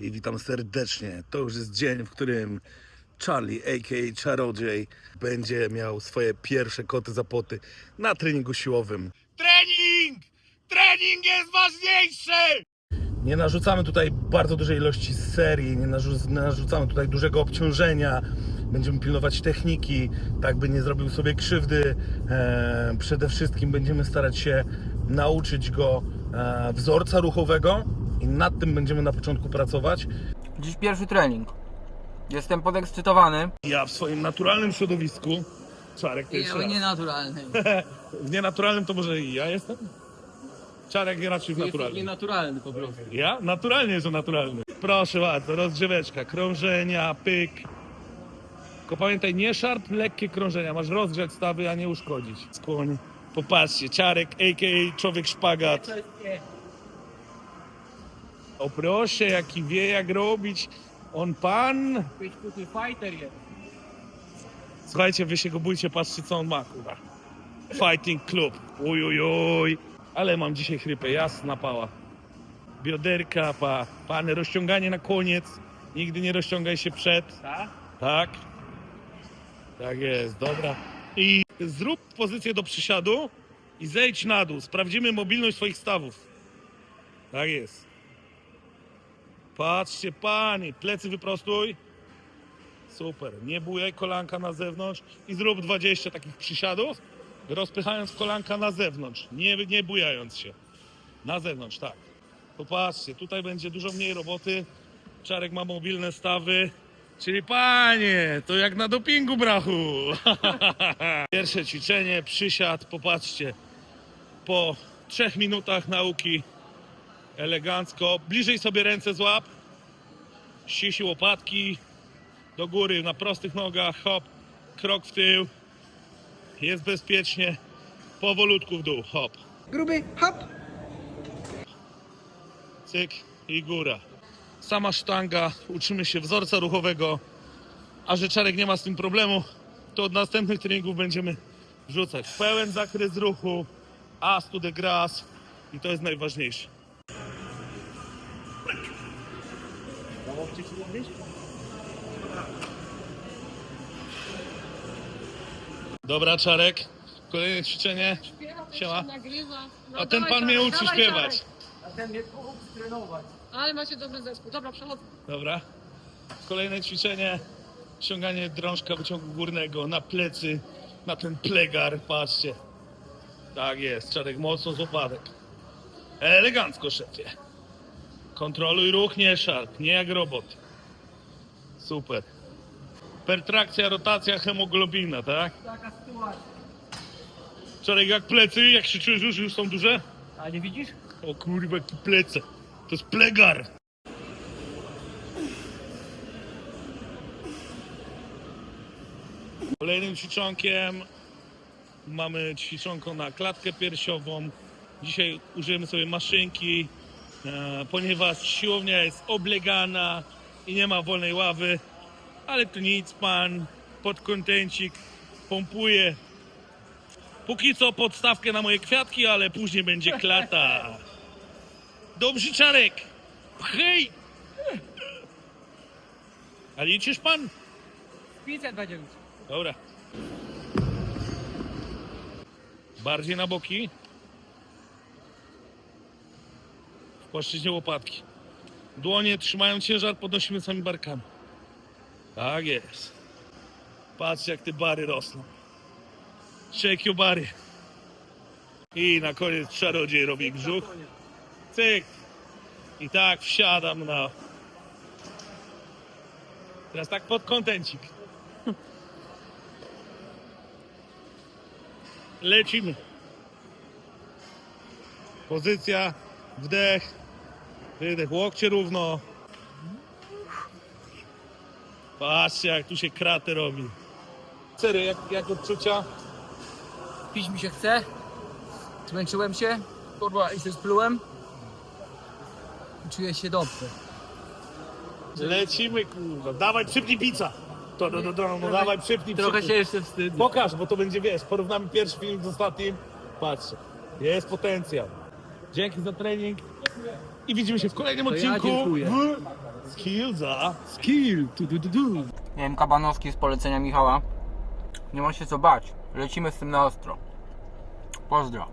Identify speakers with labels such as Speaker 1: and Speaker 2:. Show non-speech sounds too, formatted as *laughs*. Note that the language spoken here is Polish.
Speaker 1: i witam serdecznie. To już jest dzień, w którym Charlie, a.k.a. Czarodziej, będzie miał swoje pierwsze koty za poty na treningu siłowym. Trening! Trening jest ważniejszy! Nie narzucamy tutaj bardzo dużej ilości serii, nie narzu- narzucamy tutaj dużego obciążenia. Będziemy pilnować techniki, tak by nie zrobił sobie krzywdy. E, przede wszystkim będziemy starać się nauczyć go e, wzorca ruchowego i nad tym będziemy na początku pracować.
Speaker 2: Dziś pierwszy trening. Jestem podekscytowany.
Speaker 1: Ja w swoim naturalnym środowisku, Czarek to jeszcze
Speaker 2: Ja
Speaker 1: raz.
Speaker 2: nienaturalny. *laughs*
Speaker 1: W nienaturalnym to może i ja jestem? Czarek raczej w
Speaker 2: Jesteś
Speaker 1: naturalnym.
Speaker 2: nienaturalny po prostu.
Speaker 1: Ja? Naturalnie jestem naturalny. Proszę bardzo, rozgrzeweczka, krążenia, pyk. Tylko pamiętaj, nie szarp, lekkie krążenia. Masz rozgrzać stawy, a nie uszkodzić. Skłoń. Popatrzcie, Czarek, a.k.a. człowiek szpagat. O proszę, jaki wie jak robić. On pan.
Speaker 2: fighter jest.
Speaker 1: Słuchajcie, wy się go bójcie, patrzcie co on ma, kurwa. Fighting Club. Uj, uj, uj. Ale mam dzisiaj chrypę, jasna pała. Bioderka, pa. Pany, rozciąganie na koniec. Nigdy nie rozciągaj się przed.
Speaker 2: Tak?
Speaker 1: Tak. Tak jest, dobra. I zrób pozycję do przysiadu i zejdź na dół. Sprawdzimy mobilność swoich stawów. Tak jest. Patrzcie, pani, plecy wyprostuj. Super. Nie bujaj kolanka na zewnątrz i zrób 20 takich przysiadów, rozpychając kolanka na zewnątrz, nie, nie bujając się. Na zewnątrz, tak. Popatrzcie, tutaj będzie dużo mniej roboty. Czarek ma mobilne stawy. Czyli panie, to jak na dopingu, brachu. *laughs* Pierwsze ćwiczenie, przysiad, popatrzcie. Po trzech minutach nauki elegancko. Bliżej sobie ręce złap. Ścisi łopatki. Do góry, na prostych nogach, hop. Krok w tył. Jest bezpiecznie. Powolutku w dół, hop.
Speaker 2: Gruby, hop!
Speaker 1: Cyk i góra. Sama sztanga, uczymy się wzorca ruchowego, a że Czarek nie ma z tym problemu, to od następnych treningów będziemy wrzucać pełen zakres ruchu, as to the grass i to jest najważniejsze. Dobra, Czarek, kolejne ćwiczenie. Siema.
Speaker 3: Nagrywa. No
Speaker 1: A ten
Speaker 3: dawaj,
Speaker 1: pan mnie
Speaker 3: Czarek,
Speaker 1: uczy
Speaker 3: dawaj,
Speaker 1: śpiewać.
Speaker 3: Czarek.
Speaker 2: A ten mnie pomógł trenować.
Speaker 3: Ale macie dobry zespół. Dobra, przechodzę.
Speaker 1: Dobra. Kolejne ćwiczenie. Ściąganie drążka wyciągu górnego na plecy, na ten plegar. Patrzcie. Tak jest. Czarek mocno z opadek. Elegancko, szefie. Kontroluj ruch, nie szarp. Nie jak robot. Super. Pertrakcja, rotacja, hemoglobina, tak?
Speaker 2: Taka sytuacja.
Speaker 1: Czarek, jak plecy? Jak się czujesz już? Już są duże?
Speaker 2: A nie widzisz?
Speaker 1: O kurwa, jakie plece. To jest plegar. Kolejnym ćwiczonkiem mamy ćwiczonko na klatkę piersiową. Dzisiaj użyjemy sobie maszynki, ponieważ siłownia jest oblegana i nie ma wolnej ławy. Ale to nic, pan pod kontencik pompuje. Póki co podstawkę na moje kwiatki, ale później będzie klata. Dobrze, Czarek. Hej! A liczysz pan?
Speaker 2: 500 będzie już.
Speaker 1: Dobra. Bardziej na boki. W płaszczyźnie łopatki. Dłonie trzymają ciężar, podnosimy sami barkami. Tak jest. Patrz jak te bary rosną. Shake your bary. I na koniec czarodziej robi brzuch. Cyk. I tak wsiadam na... Teraz tak pod kątencik. Lecimy. Pozycja, wdech, wydech, łokcie równo. Patrzcie jak tu się kratę robi. Sery, jak, jak odczucia?
Speaker 2: Pić mi się chce. Zmęczyłem się. Kurwa, i się splułem. I Czuję się dobrze.
Speaker 1: Lecimy kurwa. Dawaj przypnij pizza. To, to, to, to, no dawaj przypnij,
Speaker 2: Trochę
Speaker 1: przypnij.
Speaker 2: się jeszcze wstydzę.
Speaker 1: Pokaż, bo to będzie, wiesz, porównamy pierwszy film z ostatnim. Patrzcie, jest potencjał. Dzięki za trening i widzimy się w kolejnym
Speaker 2: To ja
Speaker 1: odcinku
Speaker 2: dziękuję.
Speaker 1: w Skillza.
Speaker 4: Skill! Tu, tu, tu, tu. Nie wiem, kabanowski z polecenia Michała. Nie ma się co bać. Lecimy z tym na ostro. Pozdro.